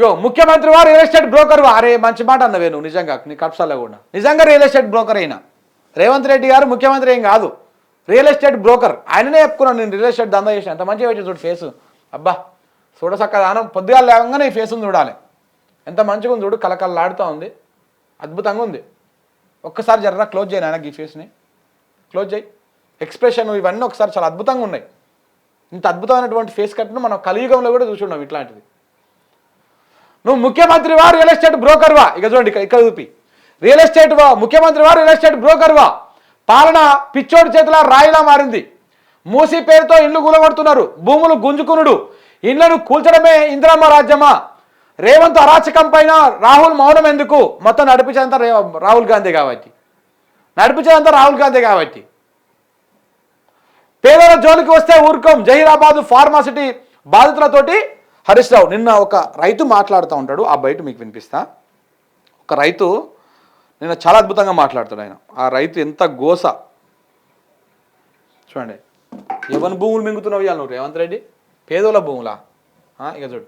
ఇగో ముఖ్యమంత్రి వారు real estate broker వా? అరే మంచి మాట అన్నవే నువ్వు నిజంగా నీ కప్సాల్లో కూడా. నిజంగా రియల్ ఎస్టేట్ బ్రోకర్ అయినా. రేవంత్ రెడ్డి గారు ముఖ్యమంత్రి ఏం కాదు. రియల్ ఎస్టేట్ బ్రోకర్ ఆయననే చెప్పుకున్నాను నేను రియల్ ఎస్టేట్ దందా చేసిన. ఎంత మంచిగా వచ్చింది చూడు ఫేస్ అబ్బా చూడసక్క దానం. పొద్దుగా లేవగానే ఈ ఫేస్ చూడాలి. ఎంత మంచిగా ఉంది చూడు కలకలలాడుతూ ఉంది. అద్భుతంగా ఉంది. ఒక్కసారి జర్రా క్లోజ్ చేయి ఆయనకి ఈ ఫేస్ని క్లోజ్ చేయి. ఎక్స్ప్రెషన్ ఇవన్నీ ఒకసారి చాలా అద్భుతంగా ఉన్నాయి. ఇంత అద్భుతమైనటువంటి ఫేస్ కట్ను మనం కలియుగంలో కూడా చూసున్నాం ఇట్లాంటిది. నువ్వు ముఖ్యమంత్రి వా రియల్ ఎస్టేట్ బ్రోకర్ వా? ఇక చూడండి ఇక్కడ చూపి. రియల్ ఎస్టేట్ వా? ముఖ్యమంత్రి వా రియల్ ఎస్టేట్ బ్రోకర్ వా? పాలన పిచ్చోడి చేతిలో రాయిలా మారింది. మూసి పేరుతో ఇల్లు కూలగొడుతున్నారు. భూములు గుంజుకునుడు. ఇళ్ళను కూల్చడమే ఇందిరమ్మ రాజ్యమా? రేవంత్ అరాచకం పైన రాహుల్ మౌనం ఎందుకు? మొత్తం నడిపించేంత రాహుల్ గాంధీ కాబట్టి. నడిపించేంత రాహుల్ గాంధీ కాబట్టి. పేదల జోలికి వస్తే ఊరుకోం. జహీరాబాద్ ఫార్మాసిటీ బాధితులతోటి హరీష్ రావు నిన్న ఒక రైతు మాట్లాడుతూ ఉంటాడు. ఆ బయట మీకు వినిపిస్తా. ఒక రైతు నిన్న చాలా అద్భుతంగా మాట్లాడతాడు ఆయన. ఆ రైతు ఎంత గోస. చూడండి. ఎవరి భూములు మింగుతున్నావు ఇవాళ నువ్వు రేవంత్ రెడ్డి? పేదోళ్ళ భూములా? ఇక చూడు.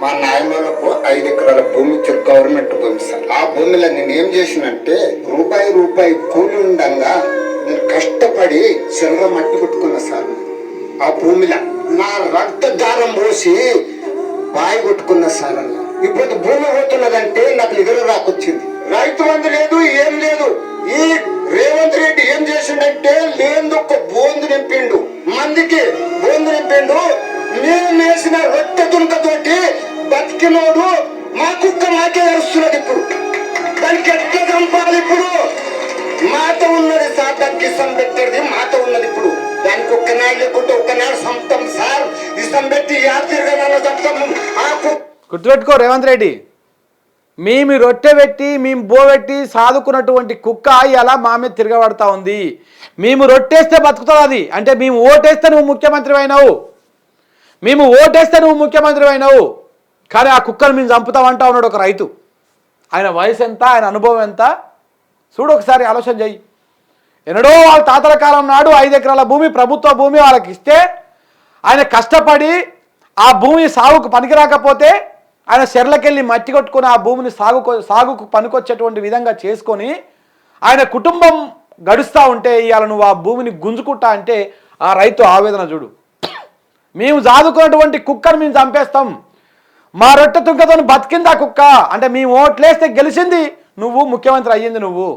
మా నాయనలకు ఐదు ఎకరాల భూమి ఇచ్చారు గవర్నమెంట్ భూమి సార్. ఆ భూమిలో నేను ఏం చేసినంటే రూపాయి రూపాయి కూలి ఉండగా నేను కష్టపడి చిల్లర మట్టి కొట్టుకున్నా సార్. ఆ భూమిలో నా రక్త దారం పోసి బాయి కొట్టుకున్న సార్ అన్న. ఇప్పుడు భూమి పోతున్నదంటే నాకు ఎదురు రాకొచ్చింది. రైతు బంధు లేదు ఏం లేదు. ఈ రేవంత్ రెడ్డి ఏం చేసిండంటే లేని ఒక బోందు నింపిండు. మందికి బోందు నింపిండు. మేము వేసిన రొట్టె దునకతోటి బతికినోడు మా కుక్క మాకే అరుస్తున్నది ఇప్పుడు. దానికి ఎట్లా చంపాలి ఇప్పుడు? మాత ఉన్నది సార్ దానికి పెట్టేది మాత గుర్తుపెట్టుకో రేవంత్ రెడ్డి. మేము రొట్టె పెట్టి మేము బోబెట్టి సాదుకున్నటువంటి కుక్క ఇలా మా మీద తిరగబడతా ఉంది. మేము రొట్టేస్తే బతుకుతుంది అది. అంటే మేము ఓటేస్తే నువ్వు ముఖ్యమంత్రి అయినావు. మేము ఓటేస్తే నువ్వు ముఖ్యమంత్రి అయినావు. కానీ ఆ కుక్కను మేము చంపుతామంటా ఉన్నాడు ఒక రైతు. ఆయన వయసు ఎంత ఆయన అనుభవం ఎంత? చూడు ఒకసారి ఆలోచన చెయ్యి. ఎన్నడో వాళ్ళ తాతల కాలం నాడు ఐదు ఎకరాల భూమి ప్రభుత్వ భూమి వాళ్ళకి ఇస్తే ఆయన కష్టపడి ఆ భూమి సాగుకు పనికిరాకపోతే ఆయన చెర్లకెళ్ళి మట్టి కొట్టుకొని ఆ భూమిని సాగు సాగుకు పనికొచ్చేటువంటి విధంగా చేసుకొని ఆయన కుటుంబం గడుస్తూ ఉంటే ఇవాళ నువ్వు ఆ భూమిని గుంజుకుంటా అంటే ఆ రైతు ఆవేదన చూడు. మేము జాదుకున్నటువంటి కుక్కను మేము చంపేస్తాం. మా రొట్టె తుంకతో బతికింది ఆ కుక్క? అంటే మేము ఓట్లేస్తే గెలిచింది నువ్వు ముఖ్యమంత్రి అయ్యింది నువ్వు.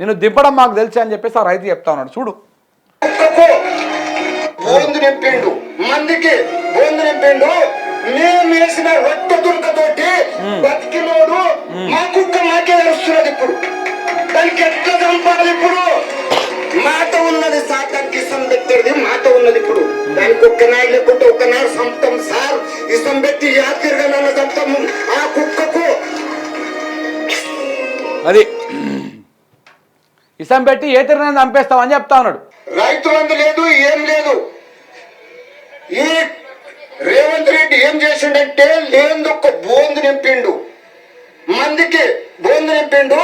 నేను దింపడం మాకు తెలుసు అని చెప్పేసి ఆ రైతు చెప్తా ఉన్నాడు. చూడు. బోందు నింపిండు. మందికి బోందు నింపిండు. మేము వేసిన రొట్టె దునకతోటి బతికినోడు మా కుక్క మాకే నడుస్తున్నది ఇప్పుడు. దానికి ఎట్లా చంపాలి ఇప్పుడు? మాట ఉన్నది సార్ దానికి పెట్టేది మాట ఉన్నది ఇప్పుడు. దానికి ఒక్క నాడు లేకుంటే ఒక్క నాడు సంపుతాం సార్. ఇసం పెట్టి యాత్రిగా నన్ను చంపుతాము ఆ కుక్కకు. అది ఇసం పెట్టి ఏ తిరిగిన చంపేస్తామని చెప్తా ఉన్నాడు. రైతు బంధు లేదు ఏం లేదు. ఈ రేవంత్ రెడ్డి ఏం చేసిండంటే లేని ఒక బోందు నింపిండు. మందికి బోందు నింపిండు.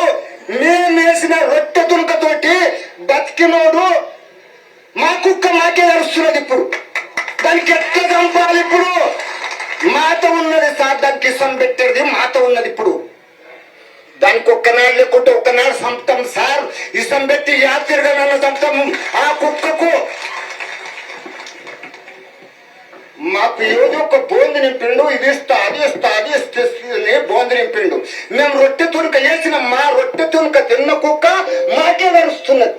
మేము వేసిన రొట్టె తునకతోటి బతికినోడు మా కుక్క మాకే అరుస్తున్నది ఇప్పుడు. దానికి ఎట్లా చంపాలి ఇప్పుడు? మాత ఉన్నది సార్ దానికి ఇష్టం పెట్టేది మాత ఉన్నది ఇప్పుడు. దానికి ఒక్కనాడు లేకుంటే ఒక్క నాడు సార్. ఇసం పెట్టి యాత్రిగా నన్ను చంపుతాము ఆ కుక్కకు మా ఏదో ఒక బోంది నింపిండు ఇది ఇస్తా అది ఇస్తా అది ఇస్తే బోంది నింపిండు. మేము రొట్టె తునుక వేసిన మా రొట్టె తునుక తిన్న కుక్క మాకే నడుస్తున్నది.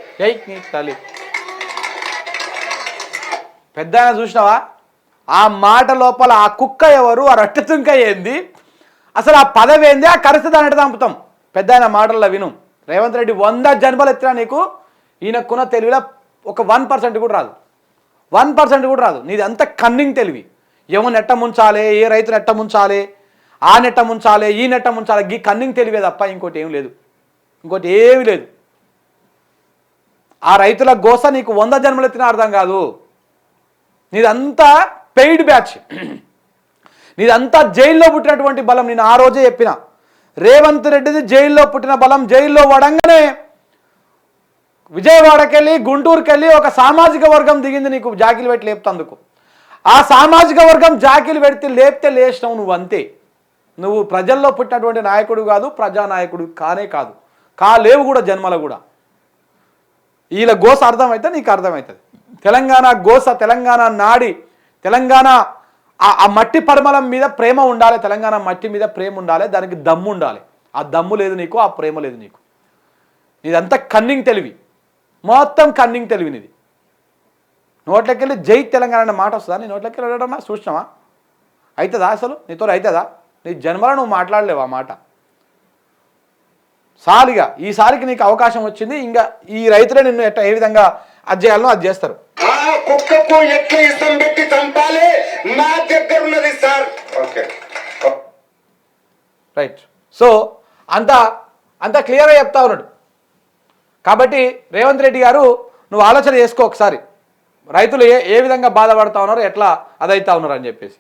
పెద్ద చూసినావా? ఆ మాట లోపల ఆ కుక్క ఎవరు ఆ రొట్టె తుంక ఏంది? అసలు ఆ పదవి ఏంది? ఆ కరిసి దాన్ని చంపుతాం. పెద్ద ఆయన మాటల్లో విను. రేవంత్ రెడ్డి వంద జన్మలు ఎత్తినా నీకు ఈయనకున్న తెలివిలో ఒక వన్ పర్సెంట్ కూడా రాదు. వన్ పర్సెంట్ కూడా రాదు. నీది అంత కన్నింగ్ తెలివి. ఏమో నెట్ట ముంచాలి ఏ రైతు నెట్ట ముంచాలి ఆ నెట్ట ముంచాలి ఈ నెట్ట ముంచాలి గీ కన్నింగ్ తెలివే తప్ప ఇంకోటి ఏం లేదు. ఇంకోటి ఏమి లేదు. ఆ రైతుల గోస నీకు వంద జన్మలు ఎత్తిన అర్థం కాదు. నీదంతా పెయిడ్ బ్యాచ్ నీదంతా జైల్లో పుట్టినటువంటి బలం నేను ఆ రోజే చెప్పిన. రేవంత్ రెడ్డిది జైల్లో పుట్టిన బలం జైల్లో వడంగానే విజయవాడకెళ్ళి గుంటూరుకెళ్ళి ఒక సామాజిక వర్గం దిగింది నీకు జాకిలు పెట్టి లేపుతందుకు. ఆ సామాజిక వర్గం జాకిలు పెడితే లేపితే లేచినావు నువ్వు అంతే. నువ్వు ప్రజల్లో పుట్టినటువంటి నాయకుడు కాదు ప్రజానాయకుడు కానే కాదు. కాలేవు కూడా జన్మల కూడా. వీళ్ళ గోస అర్థమైతే నీకు అర్థమవుతుంది తెలంగాణ గోస తెలంగాణ నాడి తెలంగాణ ఆ- మట్టి పరిమళం మీద ప్రేమ ఉండాలి తెలంగాణ మట్టి మీద ప్రేమ ఉండాలి దానికి దమ్ము ఉండాలి. ఆ దమ్ము లేదు నీకు ఆ ప్రేమ లేదు నీకు. ఇదంతా కన్నింగ్ తెలివి. మొత్తం కన్నింగ్ తెలివి నీది నోట్లకెళ్ళి జై తెలంగాణ అనే మాట వస్తుందా? నీ నోట్లకెళ్ళి వెళ్ళడమా? చూసినావా అవుతుందా అసలు? నీతో అవుతుందా నీ జన్మలో నువ్వు మాట్లాడలేవు ఆ మాట. సాలిగా ఈసారికి నీకు అవకాశం వచ్చింది ఇంకా ఈ రైతులే నిన్ను ఎట్ట ఏ విధంగా అది చేయాలనో అది చేస్తారు. ఆ కుక్కకు ఎట్లా ఇష్టం పెట్టి చంపాలి? నా దగ్గర ఉన్నది సార్. ఓకే. రైట్ సో అంతా అంతా క్లియర్గా చెప్తా ఉన్నాడు. కాబట్టి రేవంత్ రెడ్డి గారు నువ్వు ఆలోచన చేసుకో ఒకసారి. రైతులు ఏ ఏ విధంగా బాధపడతా ఉన్నారు ఎట్లా అదైతా ఉన్నారు అని చెప్పేసి.